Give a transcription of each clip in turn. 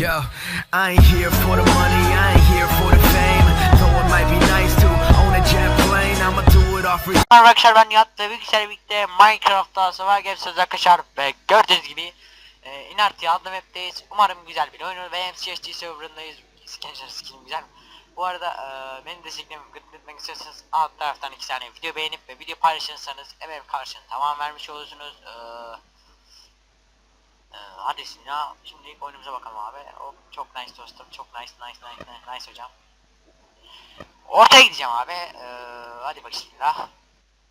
Yo, I ain't here for the money, I ain't here for the fame. Though it might be nice to own a jet plane, I'ma do it you. Arkadaşlar ben Nihat ve bilgisayar birlikte Minecraft'ta Survival Games'e arkadaşlar ve gördüğünüz gibi e, Inarty adlı webdeyiz. Umarım güzel bir oyun olur ve MCSG serverındayız. Gençler skinim güzel. Bu arada e, benim desteklerimi gıdıklatmak istiyorsanız alt taraftan iki tane video beğenip ve video paylaşırsanız emeğim karşılığını tamam vermiş olursunuz. E, hadi ya şimdi oyunumuza bakalım abi. O çok nice dostum. Çok nice nice nice nice, nice hocam. Ortaya gideceğim abi. Ee, hadi bak bismillah.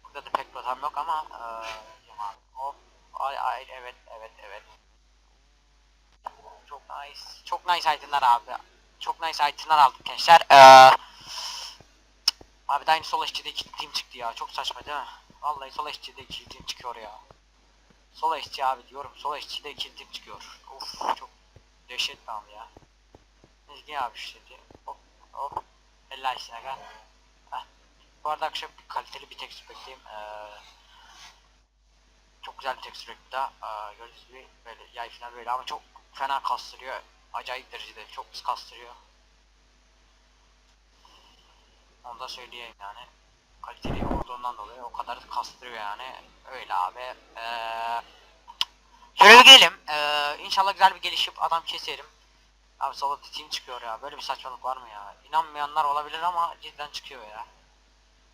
Burada da pek rotam yok ama ee. Hop. Ay ay evet evet evet. Çok nice. Çok nice itemler abi. Çok nice itemler aldık gençler. Ee, abi de aynı sol eşçide iki team çıktı ya. Çok saçma değil mi? Vallahi sol eşçide iki team çıkıyor ya. Sol eşçi abi diyorum. Sol eşçide iki team çıkıyor. Of çok dehşet tamam ya. Ezgi abi işte diye. Hop hop. Helal olsun aga. Bu arada akşam kaliteli bir tekstür bekleyeyim. Ee, çok güzel bir ekli daha. Ee, gördüğünüz gibi böyle yay falan böyle ama çok fena kastırıyor. Acayip derecede çok kastırıyor. Onu da söyleyeyim yani. Kaliteli olduğundan dolayı o kadar kastırıyor yani. Öyle abi. Ee, şöyle bir gelelim. Ee, inşallah güzel bir gelişip adam keserim. Abi solo team çıkıyor ya. Böyle bir saçmalık var mı ya? İnanmayanlar olabilir ama cidden çıkıyor ya.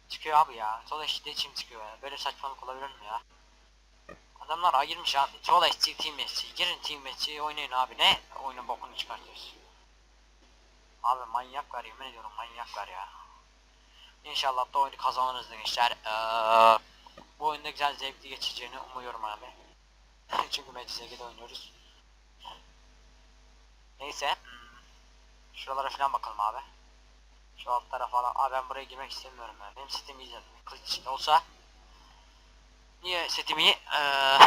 Çıkıyor abi ya. Solo eşitliği team çıkıyor ya. Böyle saçmalık olabilir mi ya? Adamlar ayırmış abi. Solo eşitliği team match'i. Girin team match'i oynayın abi. Ne? Oyunun bokunu çıkartıyoruz. Abi manyak var yemin ediyorum manyak var ya. İnşallah da oyunu kazanırız gençler. Ee, bu oyunda güzel zevkli geçeceğini umuyorum abi. Çünkü MCSG'de oynuyoruz. Neyse. Şuralara falan bakalım abi. Şu alt tarafa falan. Abi ben buraya girmek istemiyorum ya. Benim iyi zaten. Kılıç olsa. Niye iyi? Ee,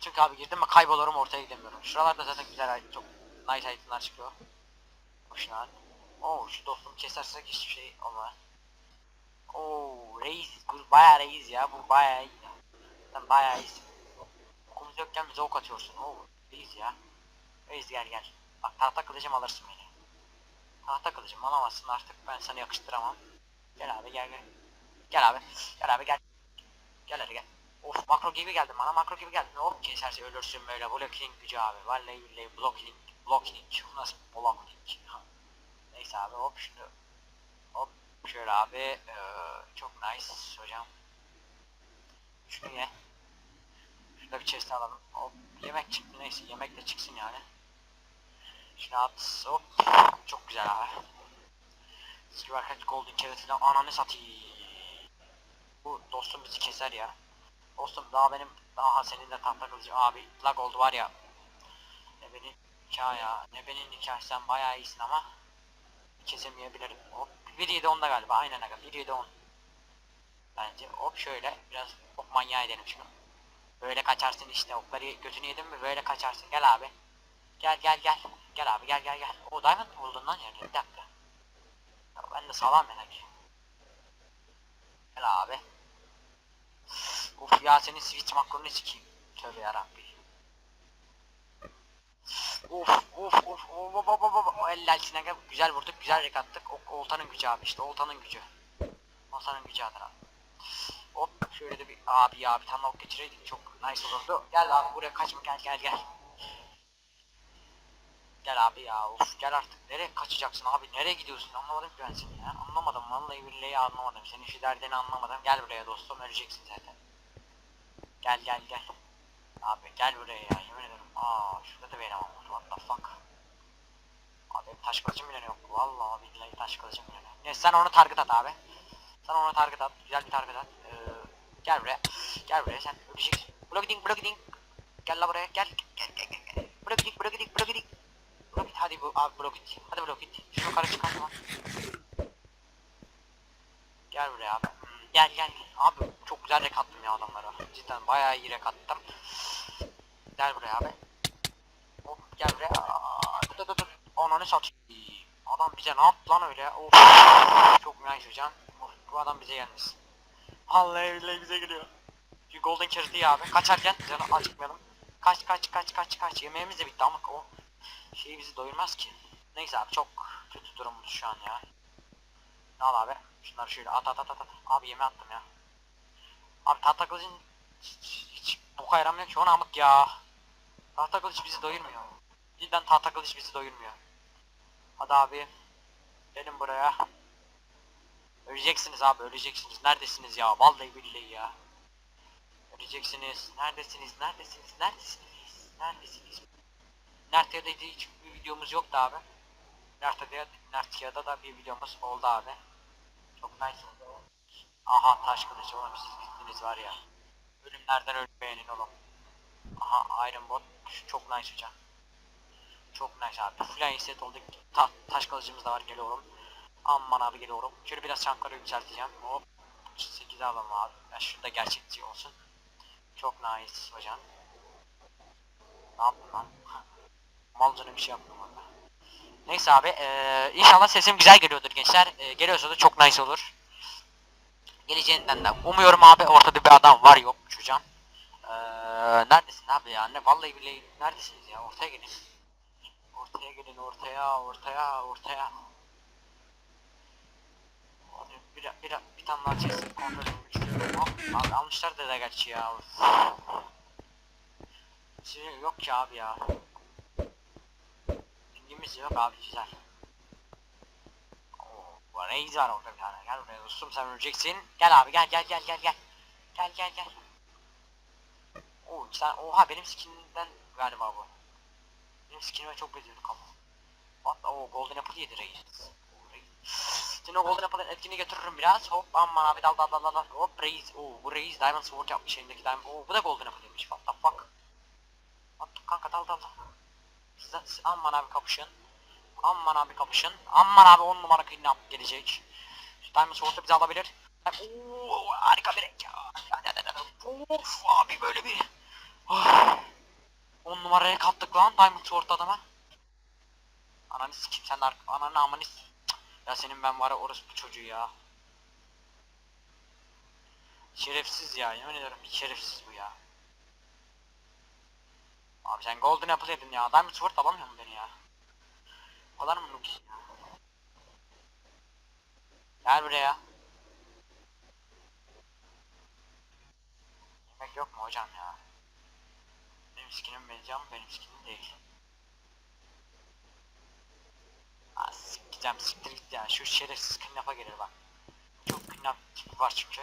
çünkü abi girdim mi kaybolurum ortaya gidemiyorum. Şuralarda zaten güzel çok nice itemler çıkıyor. Hoşuna. Oo şu dostum kesersek hiçbir şey olmaz. Oo reis. Bu bayağı reis ya. Bu bayağı iyi. Sen bayağı iyisin. Okumuz yokken bize ok atıyorsun. Oo reis ya. Reis gel gel. Bak tahta kılıcım alırsın beni. Tahta kılıcım alamazsın artık ben sana yakıştıramam. Gel abi gel gel. Gel abi. Gel abi gel. Gel hadi gel. Of makro gibi geldim bana makro gibi geldim. Hop keserse ölürsün böyle blocking gücü abi. Vallahi billahi blocking. Blocking. Bu nasıl blocking? Neyse abi hop şimdi. Hop şöyle abi. Ee, çok nice hocam. Şunu ye. Şurada bir chest alalım. Hop yemek çıktı neyse yemek de çıksın yani. Şunu at. Hop. Çok güzel abi. Silver Hat Golden Carrot'la ananı satayım. Bu dostum bizi keser ya. Dostum daha benim daha senin de tahta kılıcı abi lag oldu var ya. Ne benim nikah ya. Ne benim nikah sen bayağı iyisin ama kesemeyebilirim. Hop 1.7 onda galiba aynen aga 1.7 10. Bence hop şöyle biraz ok manyağı edelim şunu. Böyle kaçarsın işte okları gözünü yedin mi böyle kaçarsın gel abi. Gel gel gel. Gel abi gel gel gel. O diamond mı buldun lan yani bir dakika. Ya ben de salam tabii. Gel abi. Uf ya senin switch makronu sikeyim. Tövbe yarabbi. Uf uf uf uf uf uf uf uf Eller sinege güzel vurduk güzel rek attık. O, oltanın gücü abi işte oltanın gücü. Oltanın gücü adır abi. Hop şöyle de bir abi ya bir tane ok geçireydik çok nice olurdu. Gel abi buraya kaçma gel gel gel. Gel abi ya of gel artık nereye kaçacaksın abi nereye gidiyorsun anlamadım ki ben seni ya anlamadım vallahi billahi anlamadım senin şu derdini anlamadım gel buraya dostum öleceksin zaten gel gel gel abi gel buraya ya yemin ederim aa şurada da benim ama what the fuck? Abi taş kılıcım bile yok vallahi billahi taş kılıcım bile yok neyse sen onu target at abi. Sen onu target at. Güzel bir target at. Ee, gel buraya. Gel buraya sen. Öleceksin blocking blocking gel la buraya. Gel. Gel gel gel gel. Blocking blocking blocking Bro git hadi bu abi bro git. Hadi bro git. Şunu yukarı çıkartma. Gel buraya abi. Hmm, Gel gel. Abi çok güzel rek ya adamlara. Cidden bayağı iyi rek attım. Gel buraya abi. Hop gel buraya. Aa, Dur dur dur. Ananı satayım. Adam bize ne yaptı lan öyle? Of. Çok nice hocam. Of, bu adam bize gelmiş. Vallahi billahi bize geliyor. Bir golden carrot iyi abi. Kaçarken canı acıkmayalım. Kaç kaç kaç kaç kaç. Yemeğimiz de bitti ama o şey bizi doyurmaz ki. Neyse abi çok kötü durumumuz şu an ya. Ne al abi? Şunları şöyle at at at. at. Abi yeme attım ya. Abi tahta kılıcın hiç, hiç boka yaramıyor ki ona amık ya. Tahta kılıç bizi doyurmuyor. Cidden tahta kılıç bizi doyurmuyor. Hadi abi. Gelin buraya. Öleceksiniz abi öleceksiniz. Neredesiniz ya? Vallahi billahi ya. Öleceksiniz. Neredesiniz? Neredesiniz? Neredesiniz? Neredesiniz? Nerte'de hiç bir videomuz yoktu abi. Nerte'de Nerte'de da bir videomuz oldu abi. Çok nice. Aha taş kılıç oğlum siz gittiniz var ya. Ölümlerden ölmeyenin oğlum. Aha Iron Bot çok nice hocam. Çok nice abi. Flying set olduk. Ta taş kılıcımız da var geliyorum. Aman abi geliyorum. Şöyle biraz çankları yükselteceğim. Hop. 8 alalım abi. Ya şurada gerçekçi olsun. Çok nice hocam. Ne yaptın lan? Malcına bir şey yaptım orada. Neyse abi eee, inşallah sesim güzel geliyordur gençler. Eee, geliyorsa da çok nice olur. Geleceğinden de umuyorum abi ortada bir adam var yok çocuğum. Eee neredesin abi ya ne vallahi billahi neredesiniz ya ortaya gelin. Ortaya gelin ortaya ortaya ortaya. Hadi bir, bir, bir tane daha chest kontrol istiyorum. Abi almışlar da gerçi ya. Şey yok ki abi ya. Bilgimiz yok abi güzel. Oo, Reis var orada bir tane. Gel buraya dostum sen öleceksin. Gel abi gel gel gel gel. Gel gel gel. Oo iki tane. Oha benim skinimden galiba bu. Benim skinime çok benziyordu kafa. What? Oo golden apple yedi reis. Seni o golden apple'ın etkini götürürüm biraz. Hop aman abi dal dal dal dal. Hop reis. Oo bu reis diamond sword yapmış elindeki diamond. Oo bu da golden apple yemiş. What the fuck? What the kanka dal dal dal. Siz, siz aman abi kapışın. Aman abi kapışın. Aman abi 10 numara kidnap gelecek. Diamond Sword'u bize alabilir. Oo, harika bir renk ya. Of abi böyle bir. 10 numaraya kattık lan Diamond Sword adama. Ananı sikim sen ar- ananı amanı. Ya senin ben var ya orası bu çocuğu ya. Şerefsiz ya yemin ederim şerefsiz bu ya. Abi sen Golden Apple yedin ya. Diamond Sword alamıyor mu beni ya? O kadar mı noob ya? Gel buraya. Yemek yok mu hocam ya? Benim skinim benziyor ama benim skinim değil. Aa sikeceğim siktir git ya. Şu şerefsiz kidnap'a gelir bak. Çok kidnap tipi var çünkü.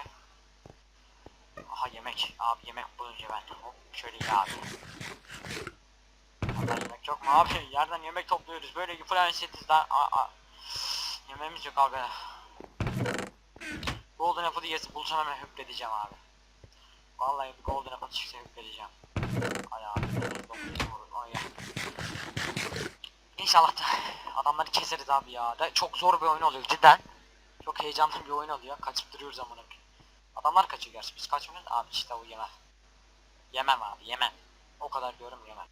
Aha yemek. Abi yemek bulunca ben. Hop şöyle ya abi. Vallahi yemek yok mu abi? Yerden yemek topluyoruz. Böyle falan setiz lan. Aa, aa. Yemeğimiz yok abi. Golden Apple'ı yes bulsam hemen hüpledeceğim abi. Vallahi bir Golden Apple çıksa hüpledeceğim. İnşallah da adamları keseriz abi ya. Da çok zor bir oyun oluyor cidden. Çok heyecanlı bir oyun oluyor. Kaçıp duruyoruz amına. Adamlar kaçıyor gerçi biz kaçmıyoruz. Abi işte o yemem. Yemem abi yemem. O kadar diyorum yemem.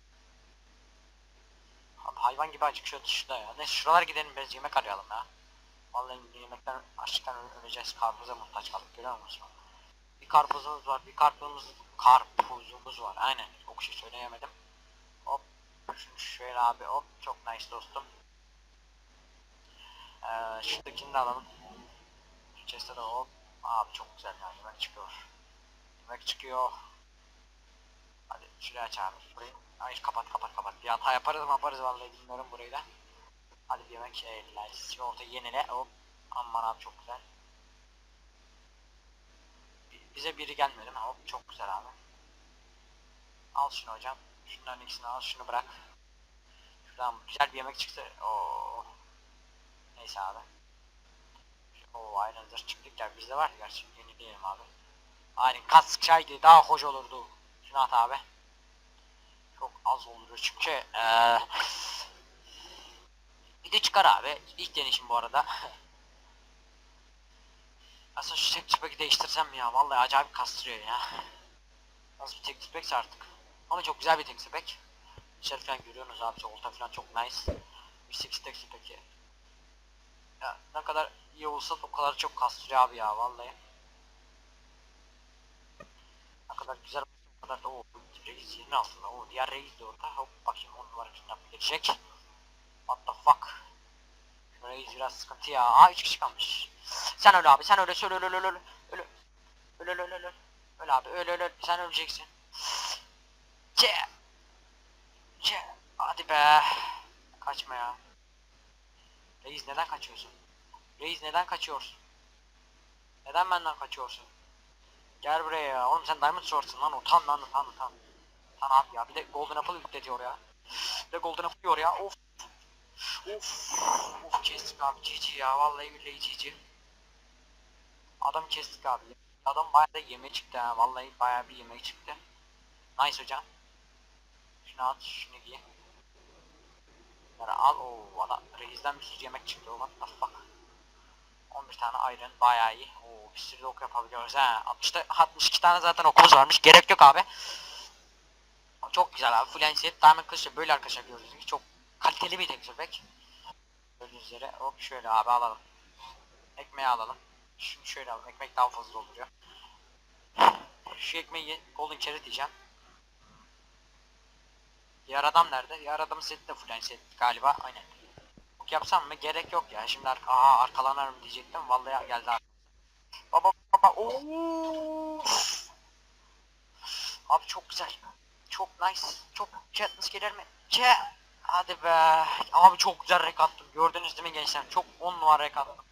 Abi hayvan gibi acıkıyor dışında ya. Neyse şuralar gidelim biraz yemek arayalım ya. Vallahi yemekten açlıktan öle- öleceğiz. Karpuza muhtaç kaldık görüyor musun? Bir karpuzumuz var. Bir karpuzumuz karpuzumuz var. Aynen. O söyleyemedim. Hop. Şunu şöyle abi hop. Çok nice dostum. Ee, şuradakini de alalım. Chest'e de hop. Abi çok güzel ya. Yemek çıkıyor. Yemek çıkıyor. Hadi şurayı aç abi. Burayı. Hayır kapat kapat kapat. Bir hata yaparız mı yaparız vallahi bilmiyorum burayı da. Hadi bir yemek eller. Sigorta yenile. Hop. Aman abi çok güzel. Bi- Bize biri gelmedi? Hop çok güzel abi. Al şunu hocam. Şunların ikisini al şunu bırak. Şuradan güzel bir yemek çıktı. Oo. Neyse abi. Oo aynen zırh ya bizde var gerçi yeni diyelim abi. Aynen kask çaydı daha hoş olurdu. Şunu at abi. Çok az oluyor çünkü eee bir de çıkar abi. İlk denişim bu arada. Aslında şu tek tüpeki değiştirsem ya? Vallahi acayip kastırıyor ya. Nasıl bir tek tüpekse artık. Ama çok güzel bir tek tüpek. Dışarı falan görüyorsunuz abi. Olta falan çok nice. Bir 8 tek tüpeki. Ya ne kadar iyi olsa o kadar çok kastırıyor abi ya vallahi. Ne kadar güzel o kadar da o reis yerin altında. O diğer reis de orada. Hop bakayım on numara kidnap gelecek. What the fuck? Reis biraz sıkıntı ya. Aa 3 kişi kalmış. Sen öl abi sen söyle öl öl öl öl. Öl öl öl öl öl öl. Öl abi öl öl öl. Sen öleceksin. Ce. Ce. Hadi be. Kaçma ya. Reis neden kaçıyorsun? Reis neden kaçıyorsun? Neden benden kaçıyorsun? Gel buraya ya. Oğlum sen Diamond Sword'sun lan. Utan lan utan utan. Utan abi ya. Bir de Golden Apple yükletiyor ya. Bir de Golden Apple diyor ya. Of. Of. Of kestik abi. GG ya. Vallahi billahi GG. Adam kestik abi. Adam bayağı da yemeği çıktı ha. Vallahi bayağı bir yemeği çıktı. Nice hocam. Şunu at, şunu giy. Bunları al. Oo, adam reisden bir sürü yemek çıktı. What the fuck. 11 tane iron bayağı iyi. Oo, bir sürü de ok yapabiliyoruz ha. 60'ta 62 tane zaten okumuz varmış. Gerek yok abi. Çok güzel abi. Full set. Diamond Kılıç'ı böyle arkadaşlar gördüğünüz. Çok kaliteli bir texture pack. Gördüğünüz üzere. Hop şöyle abi alalım. Ekmeği alalım. Şunu şöyle alalım. Ekmek daha fazla oluyor. Şu ekmeği Golden Carrot diyeceğim. Diğer adam nerede? Diğer adamın seti de full set galiba. Aynen. Ok yapsam mı? Gerek yok ya. Şimdi ar aha arkalanırım diyecektim. Vallahi geldi abi. Baba baba. Oo. Abi çok güzel. Çok nice. Çok Katniss gelir mi? Ke. Hadi be. Abi çok güzel rek attım. Gördünüz değil mi gençler? Çok 10 numara rek attım.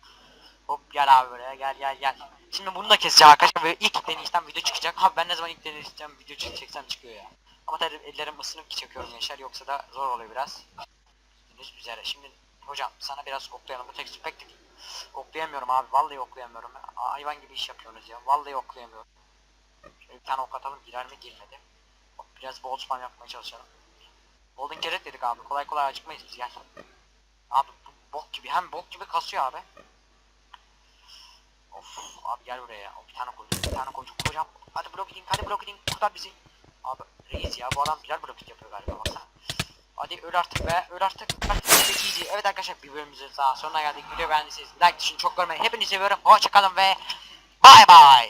Hop gel abi buraya gel gel gel. Şimdi bunu da keseceğim arkadaşlar. Böyle ilk deneyişten video çıkacak. Abi ben ne zaman ilk deneyişten video çekeceksem çıkıyor ya. Ama tabii ellerim ısınıp ki çekiyorum gençler. Yoksa da zor oluyor biraz. Gördüğünüz üzere. Şimdi hocam sana biraz oklayalım. Bu tekstür pek de oklayamıyorum abi. Vallahi oklayamıyorum. ya. Hayvan gibi iş yapıyorsunuz ya. Vallahi oklayamıyorum. Şöyle bir tane ok atalım. Girer mi girmedi. Biraz bol spam yapmaya çalışalım. Golden Carrot dedik abi. Kolay kolay acıkmayız biz gel. Abi bu bok gibi. Hem bok gibi kasıyor abi. Of abi gel buraya ya. Bir tane koyduk. Bir tane koyduk. Hocam hadi blok edin. Hadi blok edin. Kurtar bizi. Abi reis ya bu adam birer blok yapıyor galiba baksana. Hadi öl artık be. Öl artık. GG. Evet arkadaşlar bir bölümümüzün daha sonuna geldik. Video beğendiyseniz like düşün çok görmeyin. Hepinizi seviyorum. Hoşçakalın ve bay bay.